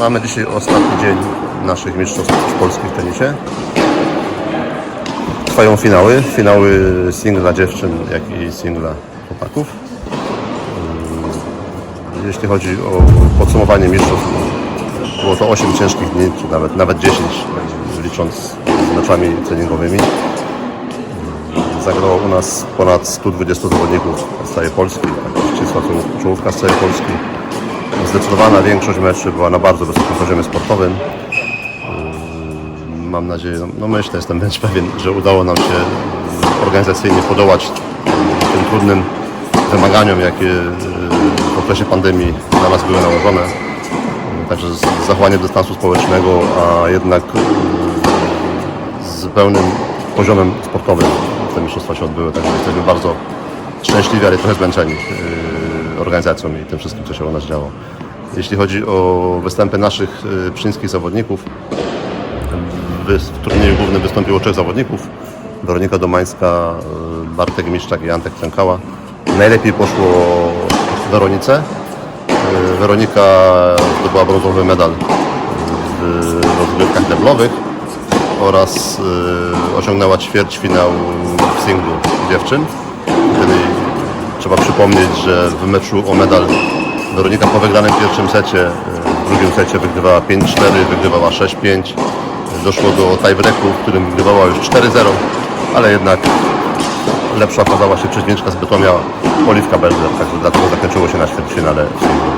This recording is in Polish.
Mamy dzisiaj ostatni dzień naszych mistrzostw polskich w tenisie. Trwają finały, finały singla dziewczyn, jak i singla chłopaków. Ym, Jeśli chodzi o podsumowanie mistrzostw, było to 8 ciężkich dni, czy nawet, nawet 10, ym, licząc z meczami treningowymi. Ym, Zagrało u nas ponad 120 zawodników z całej Polski, tak ścisła czoł- czołówka z całej Polski. Zdecydowana większość meczy była na bardzo wysokim poziomie sportowym. Ym, Mam nadzieję, no, no myślę, jestem wręcz pewien, że udało nam się organizacyjnie podołać ym, tym trudnym wymaganiom, jakie ym, w okresie pandemii na nas były nałożone. Ym, Także z zachowaniem dystansu społecznego, a jednak z pełnym poziomem sportowym te mistrzostwa się odbyły. Także jesteśmy bardzo szczęśliwi, ale trochę zmęczeni yy, organizacją i tym wszystkim, co się u nas działo. Jeśli chodzi o występy naszych yy, pszczyńskich zawodników, w turnieju głównym wystąpiło trzech zawodników. Weronika Domańska, yy, Bartek Miszczak i Antek Krękała. Najlepiej poszło Weronice. Yy, Weronika zdobyła brązowy medal w rozgrywkach deblowych oraz y, osiągnęła ćwierćfinał w singlu dziewczyn. Wtedy trzeba przypomnieć, że w meczu o medal Weronika po wygranym pierwszym secie, y, w drugim secie wygrywała 5-4, wygrywała 6-5. Doszło do tiebreaku, w którym wygrywała już 4-0, ale jednak lepsza okazała się przeciwniczka z Bytomia, Oliwka Belzer, także dlatego zakończyło się na ćwierćfinale w.